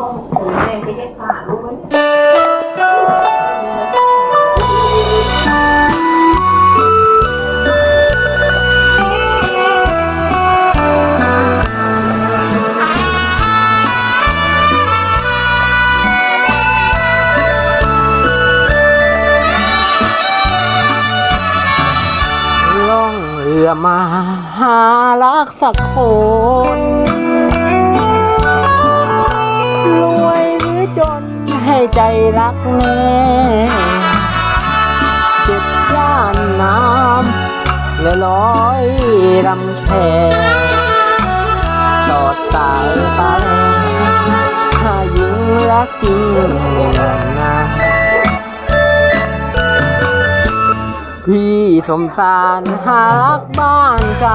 ล่องเรือมาหารักสักคน ใจรักแน่เจ็บย่านน้ำและลอยรำแค่สอดสายตาแลถ้าหญิงรักจริงเหนื่อยนาพี่สมสารหารักบ้านไก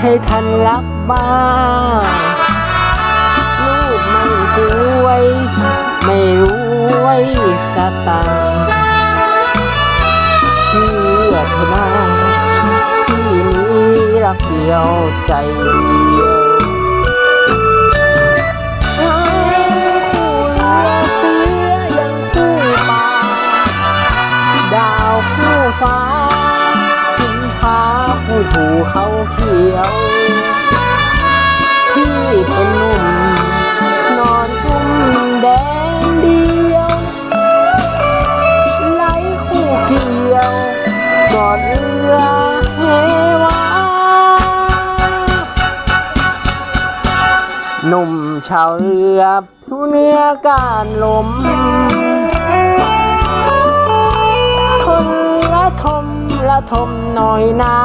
ให้ท่านรักบ้างลูกไม่สวย ไม่รวยสตางค์เพื่อเธอนาที่นี้รักเดียวใจเดียว ผู้ผูเขาเขียว พี่เป็นหนุ่ม นอนกุ้มแดงเดียวไหลคู่เกี่ยวกอดเรือเฮวาหนุ่มชาวเรือผู้เนื้อการลม ทมหน่อยนา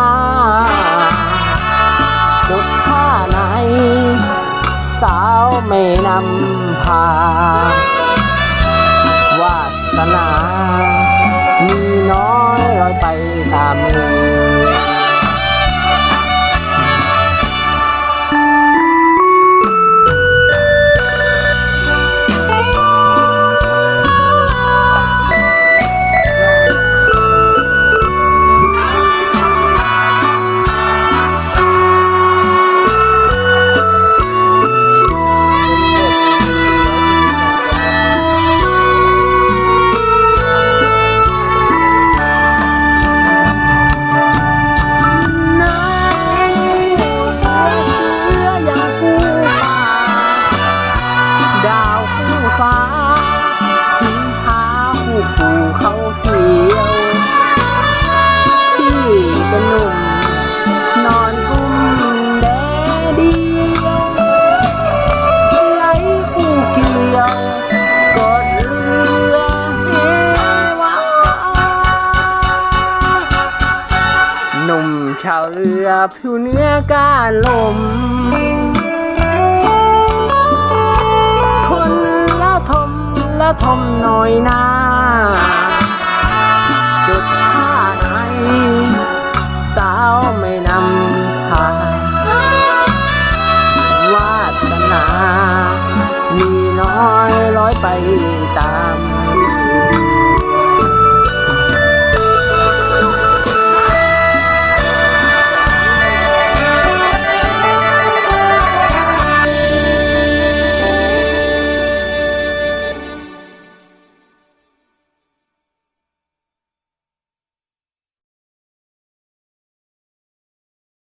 สุดท่าไหน สาวไม่นำพาวาสนา มีน้อยลอยไปตามเอผิวเนื้อกาลมทนละทมละทมหน่อยนาจุดท่าไหน